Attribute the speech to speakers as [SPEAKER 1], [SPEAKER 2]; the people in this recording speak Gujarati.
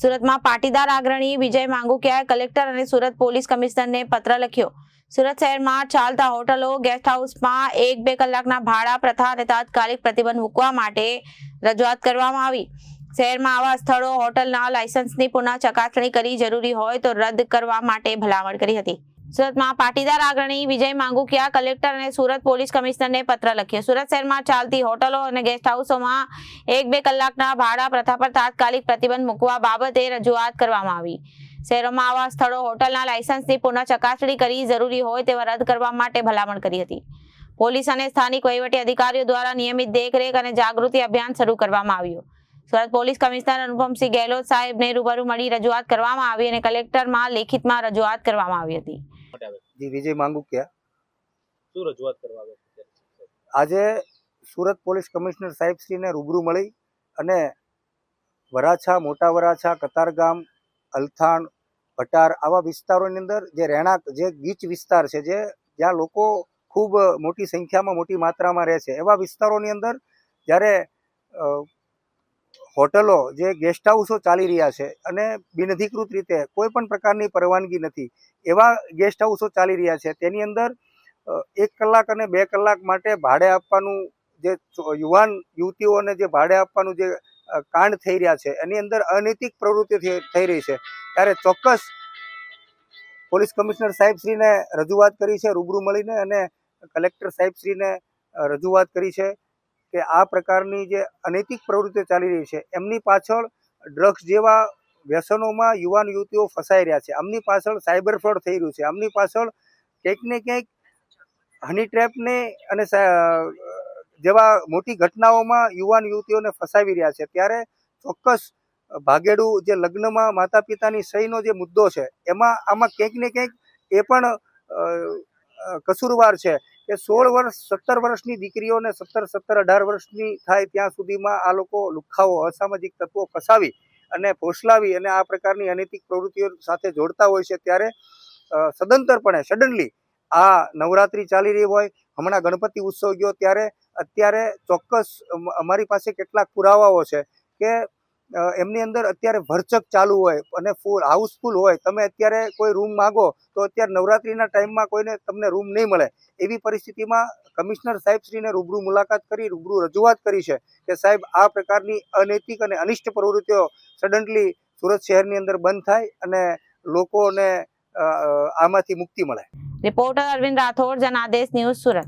[SPEAKER 1] સુરતમાં પાટીદાર આગ્રણી વિજય માંગુકિયાએ કલેક્ટર અને સુરત પોલીસ કમિશનરને પત્ર લખ્યો. સુરત શહેરમાં ચાલતા હોટલો, ગેસ્ટ હાઉસમાં એક બે કલાકના ભાડા પ્રથા અને તાત્કાલિક પ્રતિબંધ મૂકવા માટે રજૂઆત કરવામાં આવી. શહેરમાં આવા સ્થળો, હોટલના લાયસન્સની પુનઃ ચકાસણી કરી જરૂરી હોય તો રદ કરવા માટે ભલામણ કરી હતી. સુરતમાં પાટીદાર આગ્રણી વિજય માંગુકિયા, કલેક્ટર અને સુરત પોલીસ કમિશનરને પત્ર લખ્યો. સુરત શહેરમાં ચાલતી હોટલો અને ગેસ્ટ હાઉસોમાં એક બે કલાકના ભાડા પ્રથા પર તાત્કાલિક પ્રતિબંધ મૂકવા બાબતે રજૂઆત કરવામાં આવી. શહેરોમાં આવા સ્થળો હોટલના લાયસન્સની પુનઃ ચકાસણી કરી જરૂરી હોય તેવા રદ કરવા માટે ભલામણ કરી હતી. પોલીસ અને સ્થાનિક વહીવટી અધિકારીઓ દ્વારા નિયમિત દેખરેખ અને જાગૃતિ અભિયાન શરૂ કરવામાં આવ્યું. સુરત પોલીસ કમિશનર અનુપમસિંહ ગેહલોત સાહેબને રૂબરૂ મળી રજૂઆત કરવામાં આવી અને કલેક્ટરમાં લેખિતમાં રજૂઆત કરવામાં આવી હતી?
[SPEAKER 2] વિજય માંગુકિયા
[SPEAKER 3] શું રજૂઆત કરવા
[SPEAKER 2] આજે સુરત પોલીસ કમિશનર સાહેબશ્રીને રૂબરૂ મળી અને વરાછા મોટા વરાછા કતારગામ અલથાણ ભટાર આવા વિસ્તારોની અંદર જે રહેણાંક જે ગીચ વિસ્તાર છે જે જ્યાં લોકો ખૂબ મોટી સંખ્યામાં મોટી માત્રામાં રહે છે એવા વિસ્તારોની અંદર જ્યારે હોટલો જે ગેસ્ટ હાઉસો ચાલી રહ્યા છે અને બિનઅધિકૃત રીતે કોઈ પણ પ્રકારની પરવાનગી નથી, એવા ગેસ્ટ હાઉસો ચાલી રહ્યા છે. તેની અંદર એક કલાક અને બે કલાક માટે ભાડે આપવાનું જે યુવાન યુવતીઓને જે ભાડે આપવાનું જે કાંડ થઈ રહ્યા છે, એની અંદર અનૈતિક પ્રવૃત્તિ થઈ રહી છે. ત્યારે ચોક્કસ પોલીસ કમિશનર સાહેબશ્રીને રજૂઆત કરી છે, રૂબરૂ મળીને અને કલેક્ટર સાહેબશ્રીને રજૂઆત કરી છે. કે આ પ્રકારની જે અનૈતિક પ્રવૃત્તિઓ ચાલી રહી છે, એમની પાછળ ડ્રગ્સ જેવા વ્યસનોમાં યુવાન યુવતીઓ ફસાઈ રહ્યા છે. આમની પાછળ સાયબર ફ્રોડ થઈ રહ્યું છે. આમની પાછળ ક્યાંક ને ક્યાંક હની ટ્રેપને અને જેવા મોટી ઘટનાઓમાં યુવાન યુવતીઓને ફસાવી રહ્યા છે. ત્યારે ચોક્કસ ભાગેડુ જે લગ્નમાં માતા પિતાની સહીનો જે મુદ્દો છે, એમાં આમાં ક્યાંક ને ક્યાંક એ પણ કસૂરવાર છે. કે સોળ વર્ષ, સત્તર વર્ષની દીકરીઓને સત્તર સત્તર, અઢાર વર્ષની થાય ત્યાં સુધીમાં આ લોકો લુખ્ખાઓ અસામાજિક તત્વો ફસાવી અને ફોસલાવી અને આ પ્રકારની અનૈતિક પ્રવૃત્તિઓ સાથે જોડતા હોય છે. ત્યારે સદંતરપણે સડનલી આ નવરાત્રિ ચાલી રહી હોય, હમણાં ગણપતિ ઉત્સવ ગયો, ત્યારે અત્યારે ચોક્કસ અમારી પાસે કેટલાક પુરાવાઓ છે કે એમની અંદર અત્યારે ભરચક ચાલુ હોય અને ફૂલ હાઉસફુલ હોય. તમે અત્યારે કોઈ રૂમ માગો તો અત્યારે નવરાત્રિના ટાઈમમાં કોઈને તમને રૂમ નહીં મળે. એવી પરિસ્થિતિમાં કમિશનર સાહેબશ્રીને રૂબરૂ મુલાકાત કરી, રૂબરૂ રજૂઆત કરી છે કે સાહેબ, આ પ્રકારની અનૈતિક અને અનિષ્ટ પ્રવૃત્તિઓ સડનલી સુરત શહેરની અંદર બંધ થાય અને લોકોને આમાંથી મુક્તિ મળે.
[SPEAKER 1] Reporter Arvind Rathod, Janadesh news Surat.